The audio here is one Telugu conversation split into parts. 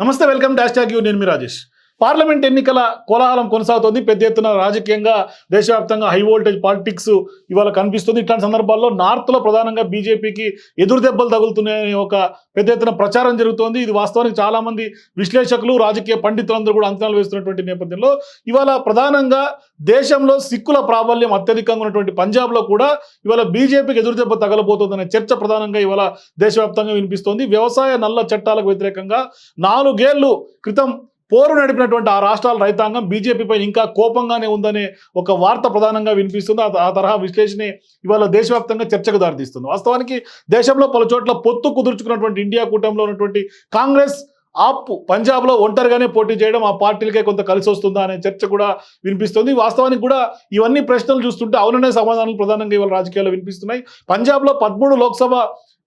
నమస్తే వెల్కమ్ డాష్ ట్యాగ్ యూ నేను మీ రాజేష్. పార్లమెంట్ ఎన్నికల కోలాహలం కొనసాగుతోంది. పెద్ద ఎత్తున రాజకీయంగా దేశవ్యాప్తంగా హై వోల్టేజ్ పాలిటిక్స్ ఇవాళ కనిపిస్తుంది. ఇట్లాంటి సందర్భాల్లో నార్త్లో ప్రధానంగా బీజేపీకి ఎదురు దెబ్బలు తగులుతున్నాయని ఒక పెద్ద ఎత్తున ప్రచారం జరుగుతోంది. ఇది వాస్తవానికి చాలామంది విశ్లేషకులు రాజకీయ పండితులందరూ కూడా అంచనాలు వేస్తున్నటువంటి నేపథ్యంలో ఇవాళ ప్రధానంగా దేశంలో సిక్కుల ప్రాబల్యం అత్యధికంగా ఉన్నటువంటి పంజాబ్లో కూడా ఇవాళ బీజేపీకి ఎదురు దెబ్బ తగలబోతోందనే చర్చ ప్రధానంగా ఇవాళ దేశవ్యాప్తంగా వినిపిస్తోంది. వ్యవసాయ నల్ల చట్టాలకు వ్యతిరేకంగా నాలుగేళ్ళు క్రితం పోరు నడిపినటువంటి ఆ రాష్ట్రాల రైతాంగం బీజేపీపై ఇంకా కోపంగానే ఉందనే ఒక వార్త ప్రధానంగా వినిపిస్తుంది. ఆ- తరహా విశ్లేషణ ఇవాళ దేశవ్యాప్తంగా చర్చకు దారితీస్తుంది. వాస్తవానికి దేశంలో పలు చోట్ల పొత్తు కుదుర్చుకున్నటువంటి ఇండియా కూటమిలో ఉన్నటువంటి కాంగ్రెస్ ఆప్ పంజాబ్లో ఒంటరిగానే పోటీ చేయడం ఆ పార్టీలకే కొంత కలిసి వస్తుందా అనే చర్చ కూడా వినిపిస్తుంది. వాస్తవానికి కూడా ఇవన్నీ ప్రశ్నలు చూస్తుంటే అవుననే సమాధానాలు ప్రధానంగా ఇవాళ రాజకీయాల్లో వినిపిస్తున్నాయి. పంజాబ్లో పదమూడు లోక్సభ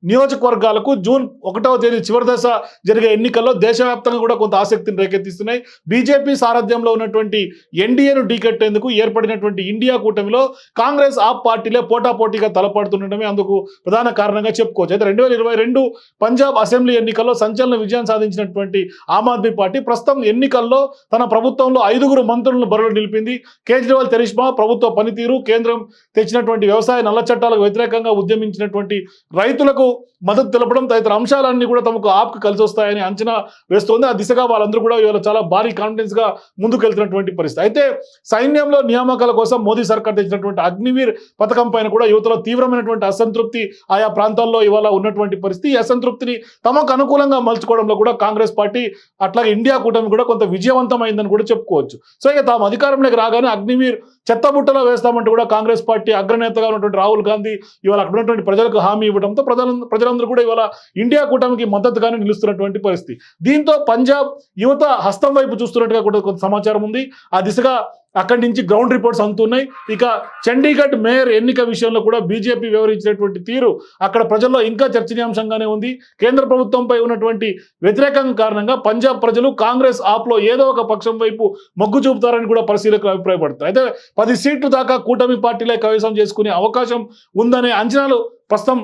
నియోజకవర్గాలకు జూన్ ఒకటవ తేదీ చివరి దశ జరిగే ఎన్నికల్లో దేశవ్యాప్తంగా కూడా కొంత ఆసక్తిని రేకెత్తిస్తున్నాయి. బీజేపీ సారథ్యంలో ఉన్నటువంటి ఎన్డీఏను ఢీకట్టేందుకు ఏర్పడినటువంటి ఇండియా కూటమిలో కాంగ్రెస్ ఆప్ పార్టీలే పోటాపోటీగా తలపడుతుండటమే అందుకు ప్రధాన కారణంగా చెప్పుకోవచ్చు. అయితే రెండు వేల ఇరవై రెండు పంజాబ్ అసెంబ్లీ ఎన్నికల్లో సంచలన విజయం సాధించినటువంటి ఆమ్ ఆద్మీ పార్టీ ప్రస్తుతం ఎన్నికల్లో తన ప్రభుత్వంలో ఐదుగురు మంత్రులను బరువులు నిలిపింది. కేజ్రీవాల్ తెరిష్మా ప్రభుత్వ పనితీరు కేంద్రం తెచ్చినటువంటి వ్యవసాయ నల్ల చట్టాలకు వ్యతిరేకంగా ఉద్యమించినటువంటి రైతులకు మద్దతు తెలపడం తదితర అంశాలన్నీ కూడా తమకు ఆప్కు కలిసి వస్తాయని అంచనా వేస్తోంది. ఆ దిశగా వాళ్ళందరూ కూడా ఇవాళ చాలా భారీ కాన్ఫిడెన్స్గా ముందుకెళ్తున్నటువంటి పరిస్థితి. అయితే సైన్యంలో నియామకాల కోసం మోదీ సర్కార్ తెచ్చినటువంటి అగ్నివీర్ పథకం పైన కూడా యువతలో తీవ్రమైనటువంటి అసంతృప్తి ఆయా ప్రాంతాల్లో ఇవాళ ఉన్నటువంటి పరిస్థితి. ఈ అసంతృప్తిని తమకు అనుకూలంగా మలుచుకోవడంలో కూడా కాంగ్రెస్ పార్టీ అట్లాగే ఇండియా కూటమి కూడా కొంత విజయవంతమైందని కూడా చెప్పుకోవచ్చు. సో ఇక తాము అధికారంలోకి రాగానే అగ్నివీర్ చెత్తబుట్టలో వేస్తామంటే కూడా కాంగ్రెస్ పార్టీ అగ్రనేతగా ఉన్నటువంటి రాహుల్ గాంధీ ఇవాళ అక్కడ ఉన్నటువంటి ప్రజలకు హామీ ఇవ్వడంతో ప్రజల ప్రజలందరూ కూడా ఇవాళ ఇండియా కూటమికి మద్దతుగానే నిలుస్తున్నటువంటి పరిస్థితి. దీంతో పంజాబ్ యువత హస్తం వైపు చూస్తున్నట్టుగా కూడా కొంత సమాచారం ఉంది. ఆ దిశగా అక్కడి నుంచి గ్రౌండ్ రిపోర్ట్స్ అందుతున్నాయి. ఇక చండీగఢ్ మేయర్ ఎన్నిక విషయంలో కూడా బీజేపీ వివరించినటువంటి తీరు అక్కడ ప్రజల్లో ఇంకా చర్చనీయాంశంగానే ఉంది. కేంద్ర ప్రభుత్వంపై ఉన్నటువంటి వ్యతిరేకం కారణంగా పంజాబ్ ప్రజలు కాంగ్రెస్ ఆప్లో ఏదో ఒక పక్షం వైపు మొగ్గు చూపుతారని కూడా పరిశీలకులు అభిప్రాయపడతారు. అయితే పది సీట్లు దాకా కూటమి పార్టీలే కవేశం చేసుకునే అవకాశం ఉందనే అంచనాలు ప్రస్తుతం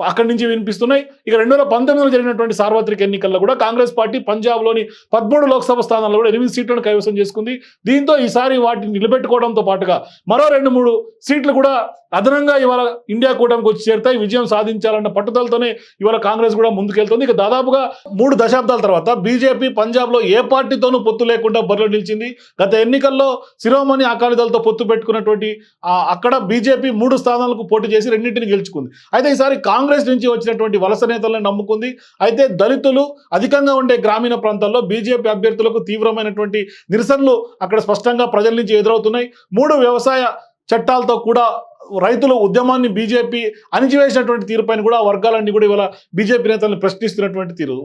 అక్కడి నుంచి వినిపిస్తున్నాయి. ఇక రెండు వేల పంతొమ్మిదిలో జరిగినటువంటి సార్వత్రిక ఎన్నికల్లో కూడా కాంగ్రెస్ పార్టీ పంజాబ్లోని పదమూడు లోక్సభ స్థానాల్లో కూడా ఎనిమిది సీట్లను కైవసం చేసుకుంది. దీంతో ఈసారి వాటిని నిలబెట్టుకోవడంతో పాటుగా మరో రెండు మూడు సీట్లు కూడా అదనంగా ఇవాళ ఇండియా కూటమికి వచ్చి చేరుతాయి. విజయం సాధించాలన్న పట్టుదలతోనే ఇవాళ కాంగ్రెస్ కూడా ముందుకెళ్తుంది. ఇక దాదాపుగా మూడు దశాబ్దాల తర్వాత బీజేపీ పంజాబ్లో ఏ పార్టీతోనూ పొత్తు లేకుండా బరిలో నిలిచింది. గత ఎన్నికల్లో శిరోమణి అకాలీదళతో పొత్తు పెట్టుకున్నటువంటి అక్కడ బీజేపీ మూడు స్థానాలకు పోటీ చేసి రెండింటిని గెలుచుకుంది. అయితే ఈసారి కాంగ్రెస్ కాంగ్రెస్ నుంచి వచ్చినటువంటి వలస నేతలను నమ్ముకుంది. అయితే దళితులు అధికంగా ఉండే గ్రామీణ ప్రాంతాల్లో బీజేపీ అభ్యర్థులకు తీవ్రమైనటువంటి నిరసనలు అక్కడ స్పష్టంగా ప్రజల నుంచి ఎదురవుతున్నాయి. మూడు వ్యవసాయ చట్టాలతో కూడా రైతుల ఉద్యమాన్ని బీజేపీ అణిచివేసినటువంటి తీరుపైన కూడా ఆ వర్గాలన్నీ కూడా ఇవాళ బీజేపీ నేతలను ప్రశ్నిస్తున్నటువంటి తీరు.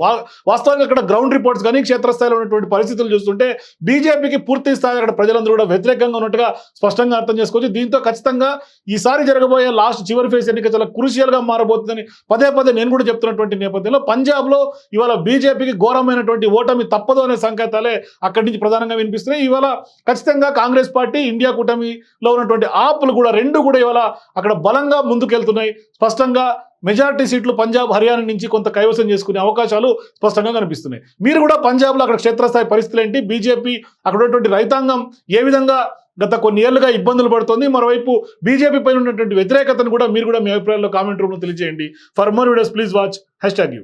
వాస్తవంగా అక్కడ గ్రౌండ్ రిపోర్ట్స్ కానీ క్షేత్రస్థాయిలో ఉన్నటువంటి పరిస్థితులు చూస్తుంటే బీజేపీకి పూర్తి స్థాయి అక్కడ ప్రజలందరూ కూడా వ్యతిరేకంగా ఉన్నట్టుగా స్పష్టంగా అర్థం చేసుకోవచ్చు. దీంతో ఖచ్చితంగా ఈసారి జరగబోయే లాస్ట్ చివరి ఫేజ్ ఎన్నిక చాలా క్రూషియల్గా గా మారబోతుందని పదే పదే నేను కూడా చెప్తున్నటువంటి నేపథ్యంలో పంజాబ్లో ఇవాళ బీజేపీకి ఘోరమైనటువంటి ఓటమి తప్పదు అనే సంకేతాలే అక్కడి నుంచి ప్రధానంగా వినిపిస్తున్నాయి. ఇవాళ ఖచ్చితంగా కాంగ్రెస్ పార్టీ ఇండియా కూటమిలో ఉన్నటువంటి ఆపులు కూడా రెండు కూడా ఇటీవల అక్కడ బలంగా ముందుకెళ్తున్నాయి. స్పష్టంగా మెజారిటీ సీట్లు పంజాబ్ హర్యానా నుంచి కొంత కైవసం చేసుకునే అవకాశాలు స్పష్టంగా కనిపిస్తున్నాయి. మీరు కూడా పంజాబ్లో అక్కడ క్షేత్రస్థాయి పరిస్థితులు ఏంటి? బీజేపీ అక్కడ ఉన్నటువంటి రైతాంగం ఏ విధంగా గత కొన్ని ఏళ్ళుగా ఇబ్బందులు పడుతుంది? మరోవైపు బీజేపీ పైన ఉన్నటువంటి వ్యతిరేకతను కూడా మీరు కూడా మీ అభిప్రాయాల్లో కామెంట్ రూమ్లో తెలియజేయండి. For more videos please watch hashtag you